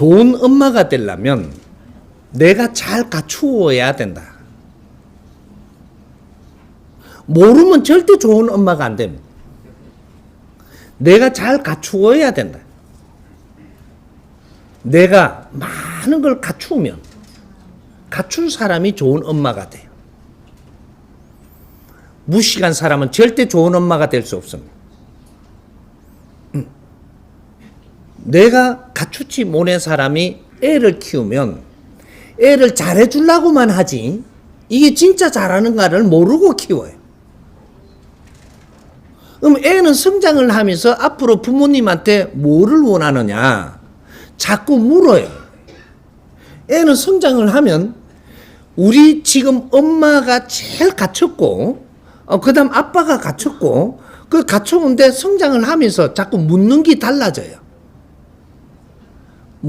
좋은 엄마가 되려면 내가 잘 갖추어야 된다. 모르면 절대 좋은 엄마가 안 됩니다. 내가 잘 갖추어야 된다. 내가 많은 걸 갖추면 갖춘 사람이 좋은 엄마가 돼요. 무식한 사람은 절대 좋은 엄마가 될 수 없습니다. 음. 내가 갖추지 못한 사람이 애를 키우면 애를 잘해주려고만 하지 이게 진짜 잘하는가를 모르고 키워요. 그럼 애는 성장을 하면서 앞으로 부모님한테 뭐를 원하느냐 자꾸 물어요. 애는 성장을 하면 우리 지금 엄마가 제일 갖췄고 어, 그 다음 아빠가 갖췄고 그 갖춰온데 성장을 하면서 자꾸 묻는 게 달라져요.